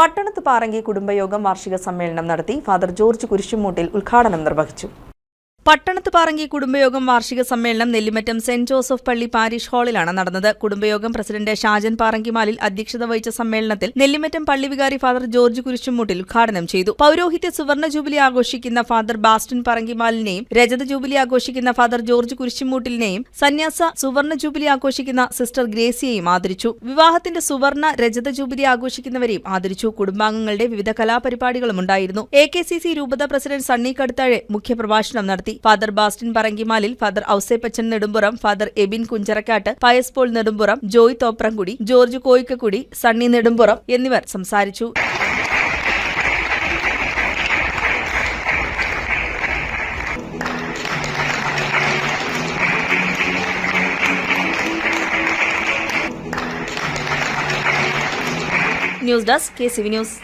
പട്ടണത്ത് പാറങ്കി കുടുംബയോഗം വാർഷിക സമ്മേളനം നടത്തി ഫാദർ ജോർജ് കുരിശുമൂട്ടിൽ ഉദ്ഘാടനം നിർവഹിച്ചു പട്ടണത്ത് പാറങ്കി കുടുംബയോഗം വാർഷിക സമ്മേളനം നെല്ലിമറ്റം സെന്റ് ജോസഫ് പള്ളി പാരിഷ് ഹാളിലാണ് നടന്നത്. കുടുംബയോഗം പ്രസിഡന്റ് ഷാജൻ പാറങ്കിമാലിൽ അധ്യക്ഷത വഹിച്ച സമ്മേളനത്തിൽ നെല്ലിമറ്റം പള്ളി വികാരി ഫാദർ ജോർജ് കുരിശുമൂട്ടിൽ ഉദ്ഘാടനം ചെയ്തു. പൌരോഹിത്യ സുവർണ ജൂബിലി ആഘോഷിക്കുന്ന ഫാദർ ബാസ്റ്റിൻ പറങ്കിമാലിനെയും രജത ജൂബിലി ആഘോഷിക്കുന്ന ഫാദർ ജോർജ് കുരിശുമൂട്ടിലിനെയും സന്യാസ സുവർണ ജൂബിലി ആഘോഷിക്കുന്ന സിസ്റ്റർ ഗ്രേസിയെയും ആദരിച്ചു. വിവാഹത്തിന്റെ സുവർണ രജത ജൂബിലി ആഘോഷിക്കുന്നവരെയും ആദരിച്ചു. കുടുംബാംഗങ്ങളുടെ വിവിധ കലാപരിപാടികളും ഉണ്ടായിരുന്നു. എ കെ സി സി രൂപത പ്രസിഡന്റ് സണ്ണി കടുത്താഴെ മുഖ്യപ്രഭാഷണം നടത്തി. Father Bastin Parankimalil father Ouseppachan Nedumpuram father Ebin Kuncherakattu Pius Paul Nedumpuram Joy Thoprankudy George Koikkakudy Sunny Nedumpuram എന്നിവർ സംസാരിച്ചു. News desk K C V news.